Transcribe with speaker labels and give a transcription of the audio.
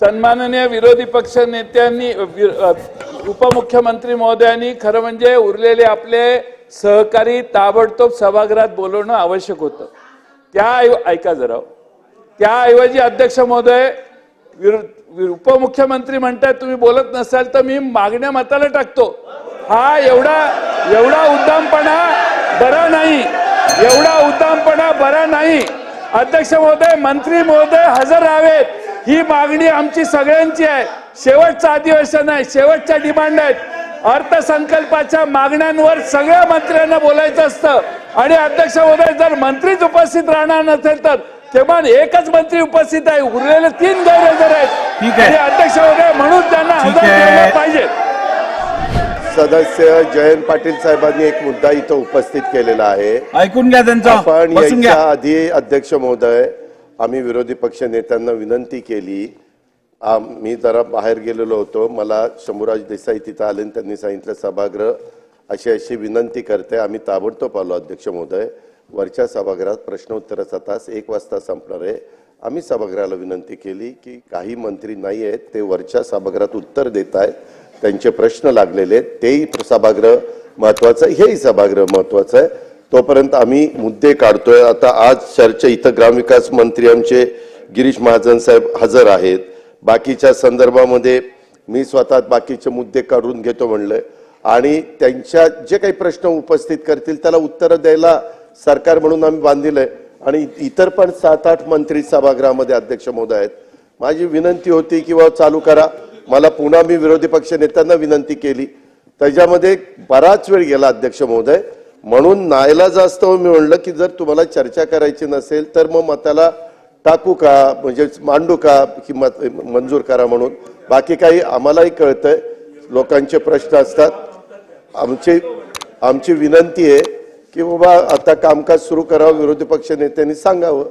Speaker 1: सन्माननीय विरोधी पक्ष नेत्यांनी उपमुख्यमंत्री महोदयांनी खरं म्हणजे उरलेले आपले सहकारी ताबडतोब सभागृहात बोलवणं आवश्यक होतं. त्या ऐका जरा हो. त्याऐवजी अध्यक्ष महोदय उपमुख्यमंत्री म्हणतात तुम्ही बोलत नसाल तर मी मागण्या मताला टाकतो. हा एवढा एवढा उद्दामपणा बरा नाही. एवढा उद्दामपणा बरा नाही. अध्यक्ष महोदय मंत्री महोदय हजर राहावेत. ही मागणी आमची सगळ्यांची आहे. शेवटचं अधिवेशन आहे. शेवटच्या डिमांड आहेत. अर्थसंकल्पाच्या मागण्यांवर सगळ्या मंत्र्यांना बोलायचं असतं. आणि अध्यक्ष महोदय जर मंत्रीच उपस्थित राहणार नसेल तर किमान एकच मंत्री उपस्थित आहे. उरलेले तीन गैरहजर आहेत.
Speaker 2: ठीक आहे.
Speaker 1: आणि अध्यक्ष महोदय म्हणून त्यांना हजर पाहिजे.
Speaker 3: सदस्य जयंत पाटील साहेबांनी एक मुद्दा इथं उपस्थित केलेला आहे.
Speaker 2: ऐकून घ्या त्यांचं. घ्या.
Speaker 3: याच्या आधी अध्यक्ष महोदय आम्ही विरोधी पक्ष नेत्यांना विनंती केली. मी जरा बाहेर गेलेलो होतो. मला शंभूराज देसाई तिथं आले आणि त्यांनी सांगितलं सभागृह अशी अशी विनंती करते. आम्ही ताबडतोब आलो अध्यक्ष महोदय. वरच्या सभागृहात प्रश्नोत्तराचा तास एक वाजता संपणार आहे. आम्ही सभागृहाला विनंती केली की काही मंत्री नाही आहेत ते वरच्या सभागृहात उत्तर देत आहेत. त्यांचे प्रश्न लागलेले आहेत. तेही सभागृह महत्वाचं आहे हेही सभागृह महत्वाचं आहे. तोपर्यंत आम्ही मुद्दे काढतोय. आता आज चर्चा इथं ग्रामविकास मंत्री आमचे गिरीश महाजन साहेब हजर आहेत. बाकीच्या संदर्भामध्ये मी स्वतः बाकीचे मुद्दे काढून घेतो म्हणलं आणि त्यांच्या जे काही प्रश्न उपस्थित करतील त्याला उत्तरं द्यायला सरकार म्हणून आम्ही बांधिलंय. आणि इतर पण सात आठ मंत्री सभागृहामध्ये अध्यक्ष महोदय आहेत. माझी विनंती होती की चालू करा. मला पुन्हा मी विरोधी पक्ष नेत्यांना विनंती केली. त्याच्यामध्ये बराच वेळ गेला अध्यक्ष महोदय. म्हणून नायला जास्त मी म्हणलं की जर तुम्हाला चर्चा करायची नसेल तर मग मताला टाकू का? म्हणजे मांडू का? की मत मंजूर करा म्हणून. बाकी काही आम्हालाही कळतंय. लोकांचे प्रश्न असतात. आमची आमची विनंती आहे की बाबा आता कामकाज सुरू करावं विरोधी पक्ष नेत्यांनी सांगावं.